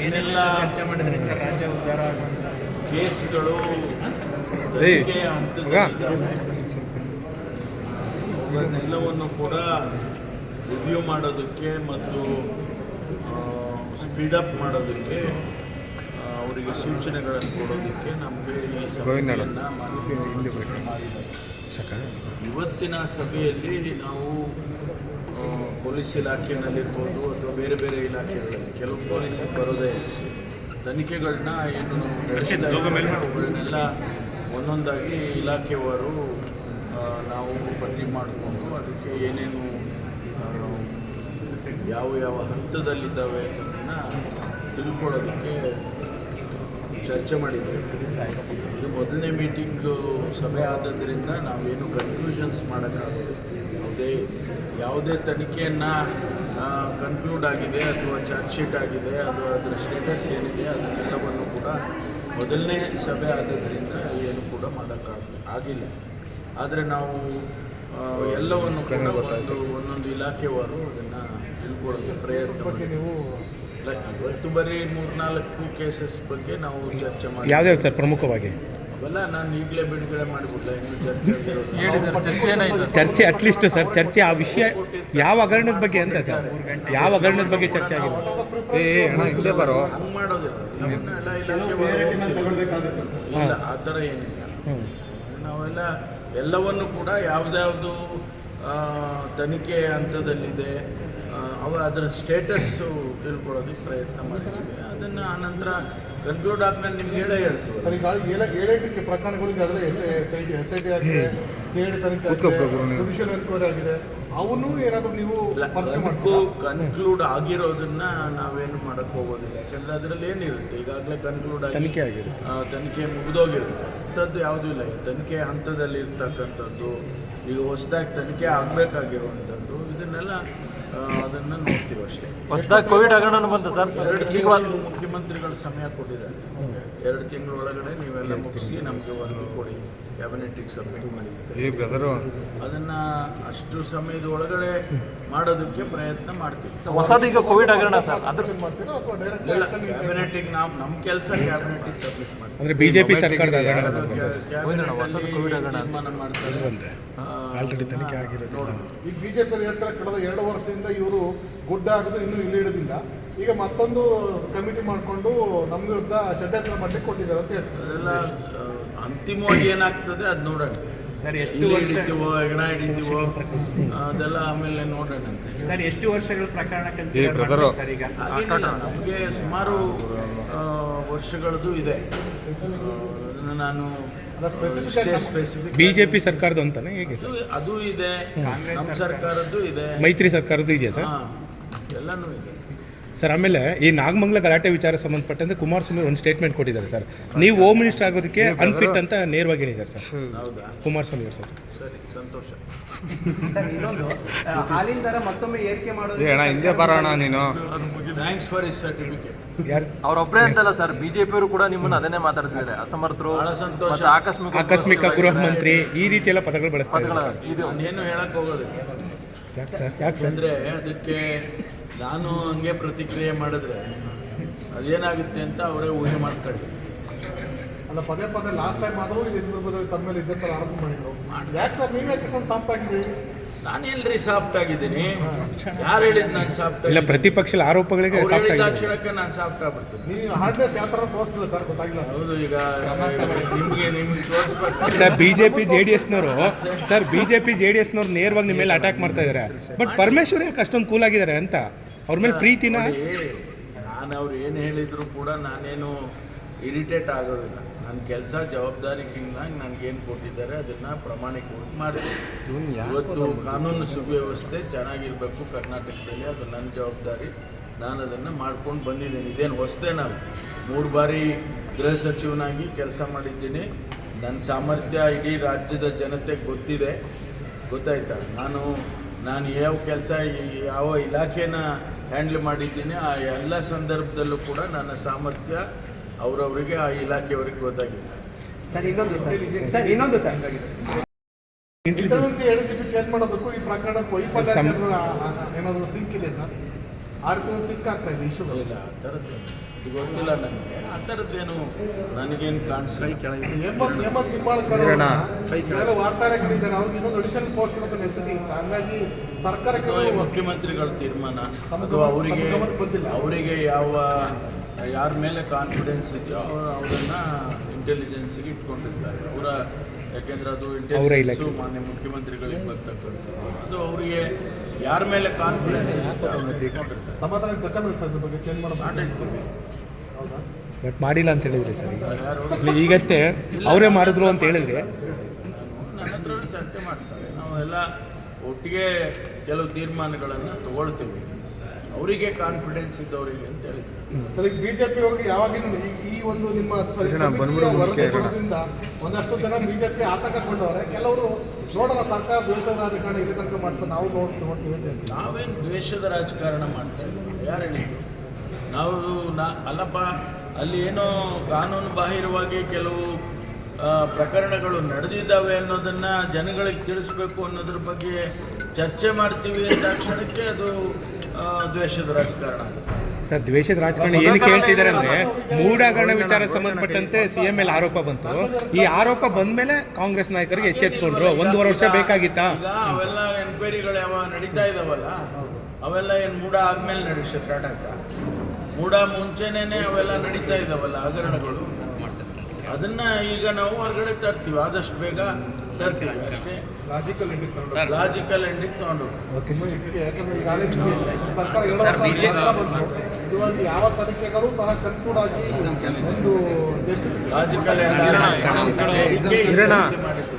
ಏನೆಲ್ಲ ಚರ್ಚೆ ಮಾಡಿದ್ರೆ ಸರ್ ರಾಜ್ಯ ಉದ್ಧಾರ ಕೇಸ್ಗಳು ಇವನ್ನೆಲ್ಲವನ್ನು ಕೂಡ ರಿವ್ಯೂ ಮಾಡೋದಕ್ಕೆ ಮತ್ತು ಸ್ಪೀಡಪ್ ಮಾಡೋದಕ್ಕೆ ಅವರಿಗೆ ಸೂಚನೆಗಳನ್ನು ಕೊಡೋದಕ್ಕೆ ನಮಗೆ ಈ. ಸಭೆಯನ್ನು ಇವತ್ತಿನ ಸಭೆಯಲ್ಲಿ ನಾವು ಪೊಲೀಸ್ ಇಲಾಖೆಯಲ್ಲಿರ್ಬೋದು ಅಥವಾ ಬೇರೆ ಬೇರೆ ಇಲಾಖೆಗಳಲ್ಲಿ ಕೆಲವು ಪೊಲೀಸ್ ಬರೋದೇ ತನಿಖೆಗಳನ್ನ ಏನು ನಡೆಸಿದ್ದಾರೆಲ್ಲ ಅವುಗಳನ್ನೆಲ್ಲ ಒಂದೊಂದಾಗಿ ಇಲಾಖೆಯವರು ನಾವು ಪಟ್ಟಿ ಮಾಡಿಕೊಂಡು ಅದಕ್ಕೆ ಏನೇನು ಯಾವ ಯಾವ ಹಂತದಲ್ಲಿದ್ದಾವೆ ಅನ್ನೋದನ್ನು ತಿಳ್ಕೊಳ್ಳೋದಕ್ಕೆ ಚರ್ಚೆ ಮಾಡಿದ್ದೇವೆ. ಇದು ಮೊದಲನೇ ಮೀಟಿಂಗು ಸಭೆ ಆದ್ದರಿಂದ ನಾವೇನು ಕನ್ಕ್ಲೂಷನ್ಸ್ ಮಾಡೋಕ್ಕಾಗೋದು ಯಾವುದೇ ಯಾವುದೇ ತನಿಖೆಯನ್ನು ಕನ್ಕ್ಲೂಡ್ ಆಗಿದೆ ಅಥವಾ ಚಾರ್ಜ್ ಶೀಟ್ ಆಗಿದೆ ಅದು ಅದರ ಸ್ಟೇಟಸ್ ಏನಿದೆ ಅದನ್ನೆಲ್ಲವನ್ನು ಕೂಡ ಮೊದಲನೇ ಸಭೆ ಆದ್ದರಿಂದ ಏನು ಕೂಡ ಮಾಡೋಕ್ಕಾಗ ಆಗಿಲ್ಲ. ಆದರೆ ನಾವು ಎಲ್ಲವನ್ನು ಕೂಡ ಒಂದು ಒಂದೊಂದು ಇಲಾಖೆಯವರು ಅದನ್ನು ತಿಳ್ಕೊಳ್ಳೋಕ್ಕೆ ಪ್ರಯತ್ನ ನೀವು ಇವತ್ತು ಬರೀ ಮೂರ್ನಾಲ್ಕು ಕೇಸಸ್ ಬಗ್ಗೆ ನಾವು ಚರ್ಚೆ ಮಾಡಿ ಯಾವ್ದು ಸರ್ ಪ್ರಮುಖವಾಗಿ? ಅವೆಲ್ಲ ನಾನು ಈಗಲೇ ಬಿಡುಗಡೆ ಮಾಡಿಬಿಡ್ಲ ಚರ್ಚೆ ಹೇಳಿ ಸರ್ ಚರ್ಚೆ ಏನಾಯ್ತು? ಚರ್ಚೆ ಅಟ್ಲೀಸ್ಟ್ ಸರ್ ಚರ್ಚೆ ಆ ವಿಷಯ ಯಾವ ಹಗರಣದ ಬಗ್ಗೆ ಅಂತ ಸರ್? ಯಾವ ಹಗರಣದ ಬಗ್ಗೆ ಚರ್ಚೆ ಆಗಿದೆ? ಏ ಅಣ್ಣ ಹಿಂದೆ ಬರೋ. ಹಂಗ್ ಮಾಡೋದಿಲ್ಲ. ಇಲ್ಲ ಆ ಥರ ಏನಿಲ್ಲ. ನಾವೆಲ್ಲ ಎಲ್ಲವನ್ನು ಕೂಡ ಯಾವ್ದ್ಯಾವುದು ತನಿಖೆ ಹಂತದಲ್ಲಿದೆ ಆ, ಅವ ಅದರ ಸ್ಟೇಟಸ್ಸು ತಿಳ್ಕೊಳ್ಳೋದಕ್ಕೆ ಪ್ರಯತ್ನ ಮಾಡ್ತೀವಿ ಅದನ್ನು ಆನಂತರ ಕನ್ಕ್ಲೂಡ್ ಆದ್ಮೇಲೆ ನಿಮ್ಗೆ ಹೇಳೇ ಹೇಳ್ತೀವಿ. ಸರ್ ಈಗ ಏಳ ಏಳೆಂಟಕ್ಕೆ ಪ್ರಕರಣಗಳಿಗೆ ಅದರಲ್ಲಿ S S I T S I T ಆಗಿದೆ ಸಿ ಐ ಡಿ ತನಿಖೆ. ಜುಡಿಷಿಯಲ್ ಎನ್ಕ್ವೈರಿ ಆಗಿದೆ. ಅವನು ಏನಾದರೂ ನೀವು ಮಾಡ್ತೀರಾ? ಕನ್ಕ್ಲೂಡ್ ಆಗಿರೋದನ್ನ ನಾವೇನು ಮಾಡಕ್ ಹೋಗೋದಿಲ್ಲ. ಯಾಕಂದ್ರೆ ಅದರಲ್ಲಿ ಏನಿರುತ್ತೆ? ಈಗಾಗಲೇ ಕನ್ಕ್ಲೂಡ್ ತನಿಖೆ ಆಗಿರುತ್ತೆ. ಆ, ತನಿಖೆ ಮುಗಿದೋಗಿರುತ್ತೆ. ಅಂಥದ್ದು ಯಾವುದೂ ಇಲ್ಲ. ತನಿಖೆ ಹಂತದಲ್ಲಿ ಇರ್ತಕ್ಕಂಥದ್ದು ಈಗ ಹೊಸದಾಗಿ ತನಿಖೆ ಆಗಬೇಕಾಗಿರುವಂಥದ್ದು ಇದನ್ನೆಲ್ಲ ಅದನ್ನು ನೋಡ್ತೀವಿ ಅಷ್ಟೇ. ಹೊಸದಾಗಿ ಕೋವಿಡ್ ಹಗರಣ ಬಂತು ಸರ್. ಎರಡು ತಿಂಗಳು ಮುಖ್ಯಮಂತ್ರಿಗಳು ಸಮಯ ಕೊಟ್ಟಿದ್ದಾರೆ. ಎರಡು ತಿಂಗಳೊಳಗಡೆ ನೀವೆಲ್ಲ ಮುಗಿಸಿ ನಮಗೆ ವರದಿ ಕೊಡಿ. ಕ್ಯಾಬಿನೆಟ್ಟಿಗೆ ಸಬ್ಮಿಟ್ ಮಾಡಿದ್ದೆ ಅದನ್ನು ಅಷ್ಟು ಸಮಯದ ಒಳಗಡೆ ಮಾಡೋದಕ್ಕೆ ಪ್ರಯತ್ನ ಮಾಡ್ತೀವಿ. ಹೊಸದು ಈಗ ಕೋವಿಡ್ ಹಗರಣ ಸರ್. ಅದ್ರ Action ಮಾಡ್ತೀರಾ ಅಥವಾ ಡೈರೆಕ್ಟ್ ಇಲ್ಲ ಕ್ಯಾಬಿನೆಟ್ಟಿಗೆ ನಾವು ನಮ್ಮ ಕೆಲಸ ಕ್ಯಾಬಿನೆಟ್ಟಿಗೆ ಸಬ್ಮಿಟ್ ಮಾಡ್ತೀವಿ. ಅಂದ್ರೆ ಬಿಜೆಪಿ ಸರ್ಕಾರದ ಕೋವಿಡ್ ಹಗರಣ. ಮಾಡ್ತಾರೆ. ಆಲ್ರೆಡಿ ತನಿಖೆ ಆಗಿರೋದು ಈಗ ಬಿಜೆಪಿ ಹೇಳ್ತಾರೆ ಕಳೆದ ಎರಡು ವರ್ಷದಿಂದ ಇವರು ಗುಡ್ಡ ಆಗದು ಇನ್ನೂ ಇಲ್ಲಿ ಹಿಡಿದಿಲ್ಲ ಈಗ ಮತ್ತೊಂದು ಕಮಿಟಿ ಮಾಡಿಕೊಂಡು ನಮ್ಮ ವಿರುದ್ಧ ಷಡ್ಯಂತ್ರ ಮಾಡ್ಲಿಕ್ಕೆ ಕೊಟ್ಟಿದ್ದಾರೆ ಅಂತ ಹೇಳ್ತಾರೆ. ಅಂತಿಮವಾಗಿ ಏನಾಗ್ತದೆ ಅದು ನೋಡೋಣ. ಸರ್ ಎಷ್ಟು ಹಿಡಿತೀವೋ ಹೆಗಣ ಹಿಡಿತೀವೋ ಅದೆಲ್ಲ ಆಮೇಲೆ ನೋಡೋಣ ಅಂತ. ಸರ್ ಎಷ್ಟು ವರ್ಷಗಳ ಪ್ರಕರಣ ಕನ್ಸಿಡರ್ ಬ್ರದರು ಸರ್ ಈಗ? ನಮಗೆ ಸುಮಾರು ವರ್ಷಗಳದ್ದು ಇದೆ. ನಾನು ಬಿಜೆಪಿ ಸರ್ಕಾರದ ಅಂತಾನೆ ಹೇಗೆ ಸರ್? ಅದು ಇದೆ. ನಮ್ಮ ಸರ್ಕಾರದ್ದು ಇದೆ. ಮೈತ್ರಿ ಸರ್ಕಾರದ್ದು ಇದೆಯಾ ಸರ್? ಎಲ್ಲನೂ ಇದೆ. ಸರ್ ಆಮೇಲೆ ಈ ನಾಗಮಂಗಲ ಗಲಾಟೆ ವಿಚಾರ ಸಂಬಂಧಪಟ್ಟಂತೆ ಕುಮಾರಸ್ವಾಮಿ ಒಂದು ಸ್ಟೇಟ್ಮೆಂಟ್ ಕೊಟ್ಟಿದ್ದಾರೆ ಸರ್. ನೀವು ಹೋಮ್ ಮಿನಿಸ್ಟರ್ ಆಗೋದಕ್ಕೆ ಅನ್ಫಿಟ್ ಅಂತ ನೇರವಾಗಿ ಹೇಳಿದ್ದಾರೆ ಸರ್. ಹೌದಾ? ಕುಮಾರಸ್ವಾಮಿ ಅವರು ಸರ್. ಸರಿ ಸಂತೋಷ. ಸರ್ ಇನ್ನೊಂದು ಆ, ಹಾಲಿನ ದರ ಮತ್ತೊಮ್ಮೆ ಏರಿಕೆ ಮಾಡೋದು ಅಣ್ಣ ಹಿಂದೆ ಬರೋಣ ನೀನು. ಥ್ಯಾಂಕ್ಸ್ ಫಾರ್ ಇಸ್ ಸರ್ಟಿಫಿಕೇಟ್ ಯಾರು ಅವ್ರೊಬ್ಬರೇ ಅಂತಲ್ಲ ಸರ್ ಬಿಜೆಪಿ ಅವರು ಕೂಡ ನಿಮ್ಮನ್ನ ಅದನ್ನೇ ಮಾತಾಡ್ತಿದ್ದಾರೆ. ಅಸಮರ್ಥರು ಬಹಳ ಸಂತೋಷ. ಮತ್ತೆ ಆಕಸ್ಮಿಕ ಆಕಸ್ಮಿಕ ಗೃಹ ಮಂತ್ರಿ ಈ ರೀತಿ ಎಲ್ಲ ಪದಗಳು ಬಳಸ್ತಾರೆ ಇದು ನಾನೇನು ಹೇಳಕ್ ಹೋಗೋದಿಲ್ಲ. ಯಾಕೆ ಸರ್? ಯಾಕೆ ಅಂದರೆ ಅದಕ್ಕೆ ನಾನು ಹಂಗೆ ಪ್ರತಿಕ್ರಿಯೆ ಮಾಡಿದ್ರೆ ಅದೇನಾಗುತ್ತೆ ಅಂತ ಅವರೇ ಊಹೆ ಮಾಡ್ಕೊಳ್ಳಿ ಅಲ್ಲ, ಪದೇ ಪದೇ ಲಾಸ್ಟ್ ಟೈಮ್ ಆದರೂ ಇದೇ ಸಂದರ್ಭದಲ್ಲಿ ತಮ್ಮ ಮೇಲೆ ಇದ್ದೇ ಥರ ಆರೋಪ ಮಾಡಿದ್ರು. ಯಾಕೆ ಸರ್, ನೀವೇ ಕಷ್ಟೊಂದು ಸಾಫ್ಟ್ ನಾನೆಲ್ರಿ ಸಾಫ್ಟ್ ಆಗಿದ್ದೀನಿ? ಯಾರು ಹೇಳಿದ್ ನಾನು ಸಾಫ್ಟ್ ಇಲ್ಲ ಪ್ರತಿಪಕ್ಷದ ಆರೋಪಗಳಿಗೆ ಅವ್ರು ಸಾಫ್ಟ್ ಹೇಳಿದ ಆಗಿದೆ ತಕ್ಷಣಕ್ಕೆ ನಾನು ಸಾಫ್ಟ್ ಆಗ್ಬಿಡ್ತೀನಿ. ನೀವು ಹಾರ್ಡ್ನೆಸ್ ಯಾವ ಥರ ತೋರಿಸ್ತಿಲ್ಲ ಸರ್ ಗೊತ್ತಾಗಿಲ್ಲ. ಹೌದು ಈಗ ನಿಮಗೆ ನಿಮಗೆ ತೋರಿಸ್ಬೇಕು ಸರ್ ಬಿಜೆಪಿ ಜೆ ಡಿ ಎಸ್ನವರು ಸರ್ ಬಿಜೆಪಿ ಜೆ ಡಿ ಎಸ್ನವ್ರು ನೇರವಾಗಿ ನಿಮ್ಮ ಮೇಲೆ ಅಟ್ಯಾಕ್ ಮಾಡ್ತಾ ಇದ್ದಾರೆ ಬಟ್ ಪರಮೇಶ್ವರ್ ಯಾಕೆ ಅಷ್ಟೊಂದು ಕೂಲ್ ಆಗಿದ್ದಾರೆ ಅಂತ? ಅವ್ರ ಮೇಲೆ ಪ್ರೀತಿನ? ನೋಡಿ, ನಾನು ಅವ್ರು ಏನು ಹೇಳಿದ್ರು ಕೂಡ ನಾನೇನು ಇರಿಟೇಟ್ ಆಗೋದಿಲ್ಲ. ನನ್ನ ಕೆಲಸ ಜವಾಬ್ದಾರಿಗಿಂದಾಗಿ ನನಗೇನು ಕೊಟ್ಟಿದ್ದಾರೆ ಅದನ್ನು ಪ್ರಾಮಾಣಿಕವಾಗಿ ಮಾಡ್ತೀನಿ ಇವತ್ತು ಕಾನೂನು ಸುವ್ಯವಸ್ಥೆ ಚೆನ್ನಾಗಿರಬೇಕು ಕರ್ನಾಟಕದಲ್ಲಿ ಅದು ನನ್ನ ಜವಾಬ್ದಾರಿ ನಾನು ಅದನ್ನು ಮಾಡ್ಕೊಂಡು ಬಂದಿದ್ದೀನಿ. ಇದೇನು ನಾನು. ಮೂರು ಬಾರಿ ಗೃಹ ಸಚಿವನಾಗಿ ಕೆಲಸ ಮಾಡಿದ್ದೀನಿ. ನನ್ನ ಸಾಮರ್ಥ್ಯ ಇಡೀ ರಾಜ್ಯದ ಜನತೆಗೆ ಗೊತ್ತಿದೆ. ಗೊತ್ತಾಯ್ತಾ? ನಾನು ನಾನು ಯಾವ ಕೆಲಸ ಯಾವ ಇಲಾಖೆನ ಹ್ಯಾಂಡ್ಲ್ ಮಾಡಿದ್ದೀನಿ ಆ ಎಲ್ಲ ಸಂದರ್ಭದಲ್ಲೂ ಕೂಡ ನನ್ನ ಸಾಮರ್ಥ್ಯ ಅವರವರಿಗೆ ಆ ಇಲಾಖೆಯವರಿಗೆ ಗೊತ್ತಾಗಿಲ್ಲ. ಸರ್ ಇನ್ನೊಂದು ಸರ್. ಸರ್ ಇನ್ನೊಂದು ಸರ್. ಇಂಟೆಲಿಜೆನ್ಸ್. ಇಂಟೆಲಿಜೆನ್ಸಿ ಎ ಡಿ ಸಿ ಚೇಂಜ್ ಮಾಡೋದಕ್ಕೂ ಈ ಪ್ರಕರಣಕ್ಕೂ ಪದ ಏನಾದರೂ ಸಿಂಕ್ ಇದೆ ಸರ್? ಆ ರೀತಿ ಇದೆ ಇಶ್ಯೂಗಳು ಇಲ್ಲ ಆ ಥರದ್ದು ಇದು ಗೊತ್ತಿಲ್ಲ ನನಗೆ. ಆ ಥರದ್ದೇನು ನನಗೇನು ಕಾಣಿಸಿಲ್ಲ. ಹೇಮಂತ್ ಹೇಮಂತ್ ನಿಂಬಾಳ್ಕರ್ ಬೇರೆ ವಾರ್ತಾಹರಿದ್ದಾರೆ ಅವ್ರಿಗೆ ಇನ್ನೊಂದು ಅಡಿಷನಲ್ ಪೋಸ್ಟ್ ಕೊಡೋದು ನೆಸಿಟಿ ಇತ್ತು ಹಂಗಾಗಿ ಸರ್ಕಾರಕ್ಕೆ ಮುಖ್ಯಮಂತ್ರಿಗಳ ತೀರ್ಮಾನ. ಅಥವಾ ಅವರಿಗೆ ಅವರಿಗೆ ಯಾವ ಯಾರ ಮೇಲೆ ಕಾನ್ಫಿಡೆನ್ಸ್ ಇದೆಯೋ ಅವರು ಅವರನ್ನು ಇಂಟೆಲಿಜೆನ್ಸಿಗೆ ಇಟ್ಕೊಂಡಿರ್ತಾರೆ. ಅವರ ಯಾಕೆಂದ್ರೆ ಅದು ಇಂಟೆಲಿಜೆನ್ಸ್ ಮಾನ್ಯ ಮುಖ್ಯಮಂತ್ರಿಗಳಿಗೆ ಬರ್ತಕ್ಕಂಥದ್ದು. ಅದು ಅವರಿಗೆ ಯಾರ ಮೇಲೆ ಕಾನ್ಫಿಡೆನ್ಸ್ ಇರುತ್ತೆ ಅವ್ರನ್ನ ಇಟ್ಕೊಂಡಿರ್ತಾರೆ. ತಮ್ಮ ಹತ್ರ ಚರ್ಚೆ ಮಾಡಿ ಸರ್ ಬಗ್ಗೆ ಚೇಂಜ್ ಮಾಡೋದು. ಮಾಡಿರ್ತೀವಿ ಹೌದಾ? ಬಟ್ ಮಾಡಿಲ್ಲ ಅಂತ ಹೇಳಿದ್ರಿ ಸರ್ ಈಗಷ್ಟೇ ಅವರೇ ಮಾಡಿದ್ರು ಅಂತ ಹೇಳಿದ್ರಿ. ನಾನು ನನ್ನ ಹತ್ರ ಚರ್ಚೆ ಮಾಡ್ತಾರೆ. ನಾವೆಲ್ಲ ಒಟ್ಟಿಗೆ ಕೆಲವು ತೀರ್ಮಾನಗಳನ್ನು ತಗೊಳ್ತೀವಿ. ಅವರಿಗೆ ಕಾನ್ಫಿಡೆನ್ಸ್ ಇದ್ದವರಿಗೆ ಅಂತ ಹೇಳಿದ್ರು. ಸರ್ ಈಗ ಬಿಜೆಪಿ ಅವ್ರಿಗೆ ಯಾವಾಗಿಂದ ಈ- ಒಂದು ನಿಮ್ಮ ಸ- ಇರೋಣ, ಸಮಿತಿಯ ಬಂದ್ಬಿಡು ವರದಿ ಮುಖ್ಯ ಇರೋಣ. ಕೊಡೋದ್ರಿಂದ ಒಂದಷ್ಟು ಜನ ಬಿಜೆಪಿ ಆತಂಕಗೊಂಡವ್ರೆ ಕೆಲವರು ನೋಡೋಣ ಸರ್ಕಾರ ದ್ವೇಷದ ರಾಜಕಾರಣ ಇಲ್ಲಿ ತನಕ ಮಾಡ್ತಾರೆ. ನಾವು ನೋಡ್ ನೋಡ್ತೀವಿ. ನಾವೇನು ದ್ವೇಷದ ರಾಜಕಾರಣ ಮಾಡ್ತಾ ಇದ್ದೀವಿ? ಯಾರು ಹೇಳಿದ್ರು ನಾವು ನಾ ಅಲ್ಲಪ್ಪ ಅಲ್ಲಿ ಏನೋ ಕಾನೂನು ಬಾಹಿರವಾಗಿ ಕೆಲವು ಪ್ರಕರಣಗಳು ನಡೆದಿದ್ದಾವೆ ಅನ್ನೋದನ್ನು ಜನಗಳಿಗೆ ತಿಳಿಸ್ಬೇಕು ಅನ್ನೋದ್ರ ಬಗ್ಗೆ ಚರ್ಚೆ ಮಾಡ್ತೀವಿ ಅಂತ ಕ್ಷಣಕ್ಕೆ ಅದು ದ್ವೇಷದ ರಾಜಕಾರಣ. ಆಗುತ್ತೆ ಸರ್ ದ್ವೇಷದ ರಾಜಕಾರಣ ಏನು ಕೇಳ್ತಿದ್ದಾರೆ ಅಂದ್ರೆ ಮೂಡಾಗರಣ ವಿಚಾರ ಸಂಬಂಧಪಟ್ಟಂತೆ ಸಿಎಂ ಮೇಲೆ ಆರೋಪ ಬಂತು. ಈ ಆರೋಪ ಬಂದ ಮೇಲೆ ಕಾಂಗ್ರೆಸ್ ನಾಯಕರಿಗೆ ಎಚ್ಚೆತ್ಕೊಂಡ್ರು. ಒಂದೂವರೆ ವರ್ಷ ಬೇಕಾಗಿತ್ತಾ? ಈಗ ಅವೆಲ್ಲ ಎನ್ಕ್ವೈರಿಗಳು ಯಾವ ನಡೀತಾ ಇದಾವಲ್ಲ? ಅವೆಲ್ಲ ಏನು ಮೂಡ ಆದ್ಮೇಲೆ ನಡೀತ ಸ್ಟಾರ್ಟ್ ಆಗ್ತಾ ಮೂಡ ಮುಂಚೆನೇ ಅವೆಲ್ಲ ನಡೀತಾ ಇದಾವಲ್ಲ ಹಗರಣಗಳು? ಅದನ್ನ ಈಗ ನಾವು ಹೊರಗಡೆ ತರ್ತೀವಿ. ಆದಷ್ಟು ಬೇಗ ತರ್ತೀವಿ ಅಷ್ಟೇ. ಲಾಜಿಕಲ್ ಎಂಡಿಂಗ್ ತಗೊಂಡು. ಯಾವ ತನಿಖೆಗಳು ಸಹ ಕನ್ಕ್ಲೂಡ್ ಆಗಿ ಒಂದು ಲಾಜಿಕಲ್ ಎಂಡಿಂಗ್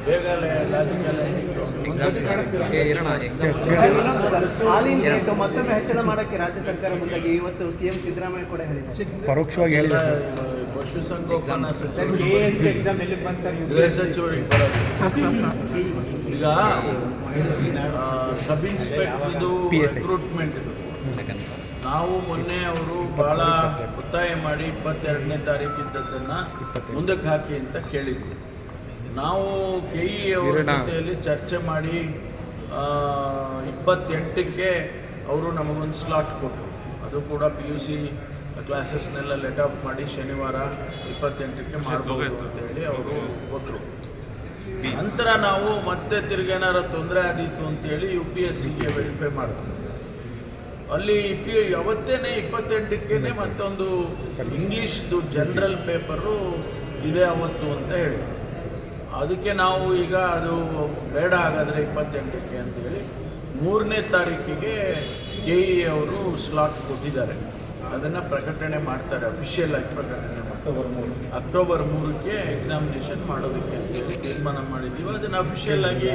ಬೇಗ ಲಾಜಿಕಲ್ ಎಂಡಿಗೆ ಮತ್ತೊಮ್ಮೆ ಹೆಚ್ಚಳ ಮಾಡೋಕ್ಕೆ ರಾಜ್ಯ ಸರ್ಕಾರ ಮುಂದಾಗಿ ಇವತ್ತು ಸಿಎಂ ಸಿದ್ದರಾಮಯ್ಯ ಕೂಡ ಹೇಳಿದ್ದಾರೆ. ಪರೋಕ್ಷವಾಗಿ ಹೇಳಿದ್ದಾರೆ. ಸರ್. ಪಶುಸಂಗೋಪನಾ ಗೃಹ ಸಚಿವರಿಗೆ ಈಗ ಆ, ಸಬ್ ಇನ್ಸ್ಪೆಕ್ಟರ್ದು. ರಿಕ್ರೂಟ್ಮೆಂಟ್ ಇದು. ನಾವು ಮೊನ್ನೆ ಅವರು ಬಹಳ ಒತ್ತಾಯ ಮಾಡಿ ಇಪ್ಪತ್ತೆರಡನೇ ತಾರೀಕು ಇದ್ದದ್ದನ್ನು ಮುಂದಕ್ಕೆ ಹಾಕಿ ಅಂತ ಕೇಳಿದ್ವಿ. ನಾವು ಕೆ ಇ ಅವರ ಜೊತೆಯಲ್ಲಿ ಚರ್ಚೆ ಮಾಡಿ ಇಪ್ಪತ್ತೆಂಟಕ್ಕೆ ಅವರು ನಮಗೊಂದು ಸ್ಲಾಟ್ ಕೊಟ್ಟರು. ಅದು ಕೂಡ ಪಿ ಯು ಸಿ ಕ್ಲಾಸಸ್ನೆಲ್ಲ ಲೆಟ್ ಆಫ್ ಮಾಡಿ ಶನಿವಾರ ಇಪ್ಪತ್ತೆಂಟಕ್ಕೆ ಮಾಡ್ಬೋದು ಅಂತೇಳಿ ಅವರು ಕೊಟ್ಟರು ನಂತರ ನಾವು ಮತ್ತೆ ತಿರುಗೇನಾರ ತೊಂದರೆ ಆದೀತು ಅಂತೇಳಿ ಯು ಪಿ ಎಸ್ ಸಿಗೆ ವೆರಿಫೈ ಮಾಡಿದ್ವಿ ಅಲ್ಲಿ ಇಪ್ಪಿ ಯಾವತ್ತೇನೆ ಇಪ್ಪತ್ತೆಂಟಕ್ಕೇನೆ ಮತ್ತೊಂದು ಇಂಗ್ಲೀಷ್ದು ಜನರಲ್ ಪೇಪರು ಇದೆ ಅವತ್ತು ಅಂತ ಹೇಳಿ ಅದಕ್ಕೆ ನಾವು ಈಗ ಅದು ಬೇಡ ಹಾಗಾದರೆ ಇಪ್ಪತ್ತೆಂಟಕ್ಕೆ ಅಂತೇಳಿ ಮೂರನೇ ತಾರೀಕಿಗೆ ಕೆ ಇ ಅವರು ಸ್ಲಾಟ್ ಕೊಟ್ಟಿದ್ದಾರೆ. ಅದನ್ನು ಪ್ರಕಟಣೆ ಮಾಡ್ತಾರೆ ಅಫಿಷಿಯಲ್ ಆಗಿ ಪ್ರಕಟಣೆ ಮಾಡ್ತಾರೆ. ಅಕ್ಟೋಬರ್ ಮೂರು. ಅಕ್ಟೋಬರ್ ಮೂರಕ್ಕೆ ಎಕ್ಸಾಮಿನೇಷನ್ ಮಾಡೋದಕ್ಕೆ ಅಂತೇಳಿ ತೀರ್ಮಾನ ಮಾಡಿದ್ದೀವಿ. ಅದನ್ನು ಅಫಿಷಿಯಲ್ ಆಗಿ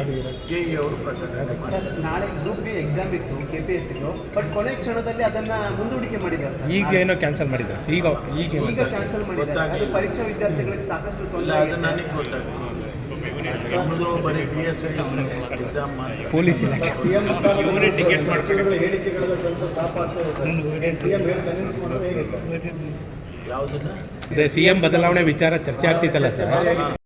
ಕೆ ಇ ಅವರು ಪ್ರಕಟಣೆ ಸರ್ ನಾಳೆ ಗ್ರೂಪ್ ಬಿ ಎಕ್ಸಾಮ್ ಇತ್ತು ಕೆ ಪಿ ಎಸ್ ಬಟ್ ಕೊನೆ ಕ್ಷಣದಲ್ಲಿ ಅದನ್ನ ಮುಂದೂಡಿಕೆ ಮಾಡಿದ್ದಾರೆ ಈಗ ಏನೋ ಕ್ಯಾನ್ಸಲ್ ಮಾಡಿದ್ದಾರೆ ಈಗ ಈಗ ಕ್ಯಾನ್ಸಲ್ ಮಾಡಿದ್ದಾರೆ. ಪರೀಕ್ಷಾ ವಿದ್ಯಾರ್ಥಿಗಳಿಗೆ ಸಾಕಷ್ಟು ತೊಂದರೆ ಅದು ನನಗೆ ಗೊತ್ತಾಗ್ತದೆ ನಮ್ಮದು ಬರೀ ಪಿ ಎಸ್ ಐ ಎಕ್ಸಾಮ್ ಮಾಡಿ ಪೊಲೀಸ್ ಇಲಾಖೆ. ಯಾವುದನ್ನ? ಅದೇ ಸಿಎಂ ಬದಲಾವಣೆ ವಿಚಾರ ಚರ್ಚೆ ಆಗ್ತಿತ್ತಲ್ಲ ಸರ್?